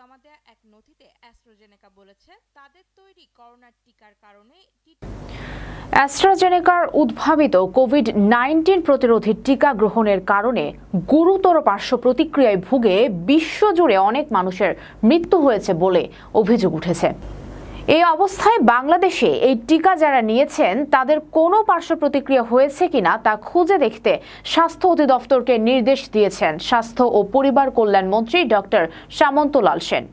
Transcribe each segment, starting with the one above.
জমা দেওয়া এক নথিতে অ্যাস্ট্রাজেনেকা বলেছে, তাদের তৈরি করোনার টিকার কারণে অ্যাস্ট্রাজেনেকার উদ্ভাবিত কোভিড নাইন্টিন প্রতিরোধী টিকা গ্রহণের কারণে গুরুতর পার্শ্ব প্রতিক্রিয়ায় ভুগে বিশ্বজুড়ে অনেক মানুষের মৃত্যু হয়েছে বলে অভিযোগ উঠেছে। এই অবস্থায় বাংলাদেশে এই টিকা যারা নিয়েছেন, তাদের কোনো পার্শ্ব প্রতিক্রিয়া হয়েছে কিনা তা খুঁজে দেখতে স্বাস্থ্য অধিদপ্তরকে নির্দেশ দিয়েছেন স্বাস্থ্য ও পরিবার কল্যাণ মন্ত্রী ডক্টর সামন্তলাল সেন।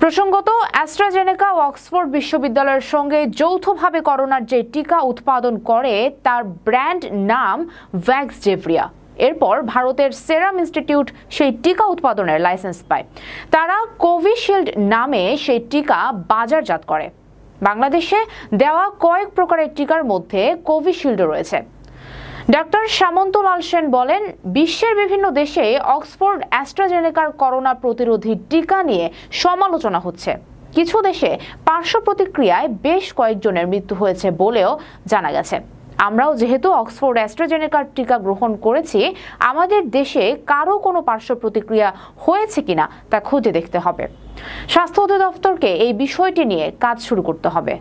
প্রসঙ্গত, অ্যাস্ট্রাজেনেকা অক্সফোর্ড বিশ্ববিদ্যালয়ের সঙ্গে যৌথভাবে করোনার যে টিকা উৎপাদন করে, তার ব্র্যান্ড নাম ভ্যাক্স জেভরিয়া এরপর ভারতের সেরাম ইনস্টিটিউট সেই টিকা উৎপাদনের লাইসেন্স পায়। তারা কোভিশিল্ড নামে সেই টিকা বাজারজাত করে। বাংলাদেশে দেওয়া কয়েক প্রকারের টিকার মধ্যে কোভিশিল্ডও রয়েছে। ডক্টর সামন্তলাল সেন বলেন, বিশ্বের বিভিন্ন দেশে অক্সফোর্ড অ্যাস্ট্রাজেনেকার করোনা প্রতিরোধী টিকা নিয়ে সমালোচনা হচ্ছে। কিছু দেশে পার্শ্ব প্রতিক্রিয়ায় বেশ কয়েকজনের মৃত্যু হয়েছে বলেও জানা গেছে। আমরাও যেহেতু অক্সফোর্ড অ্যাস্ট্রাজেনেকার টিকা গ্রহণ করেছি, আমাদের দেশে কারও কোনো পার্শ্ব প্রতিক্রিয়া হয়েছে কিনা তা খুঁজে দেখতে হবে। স্বাস্থ্য অধিদপ্তরকে এই বিষয়টি নিয়ে কাজ শুরু করতে হবে।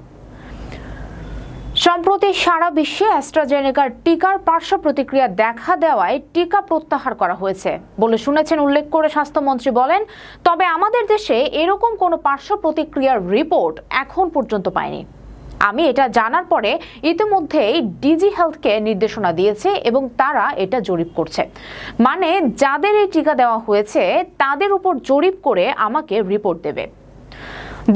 সম্প্রতি সারা বিশ্বে অ্যাস্ট্রাজেনেকার টিকার পার্শ্ব প্রতিক্রিয়া দেখা দেওয়ায় টিকা প্রত্যাহার করা হয়েছে বলে শুনেছেন উল্লেখ করে স্বাস্থ্যমন্ত্রী বলেন, তবে আমাদের দেশে এরকম কোনো পার্শ্ব প্রতিক্রিয়ার রিপোর্ট এখন পর্যন্ত পায়নি। আমি এটা জানার পরে ইতিমধ্যেই ডিজি হেলথকে নির্দেশনা দিয়েছে এবং তারা এটা জরিপ করছে। মানে যাদের এই টিকা দেওয়া হয়েছে, তাদের উপর জরিপ করে আমাকে রিপোর্ট দেবে।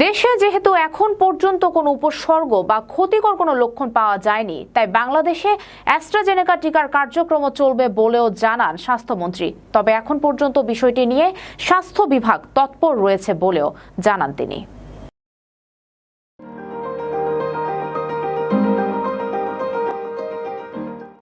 দেশে যেহেতু এখন পর্যন্ত কোনো উপসর্গ বা ক্ষতিকর কোনো লক্ষণ পাওয়া যায়নি, তাই বাংলাদেশে অ্যাস্ট্রাজেনেকা টিকার কার্যক্রম চলবে বলেও জানান স্বাস্থ্যমন্ত্রী। তবে এখন পর্যন্ত বিষয়টি নিয়ে স্বাস্থ্য বিভাগ তৎপর রয়েছে বলেও জানান তিনি।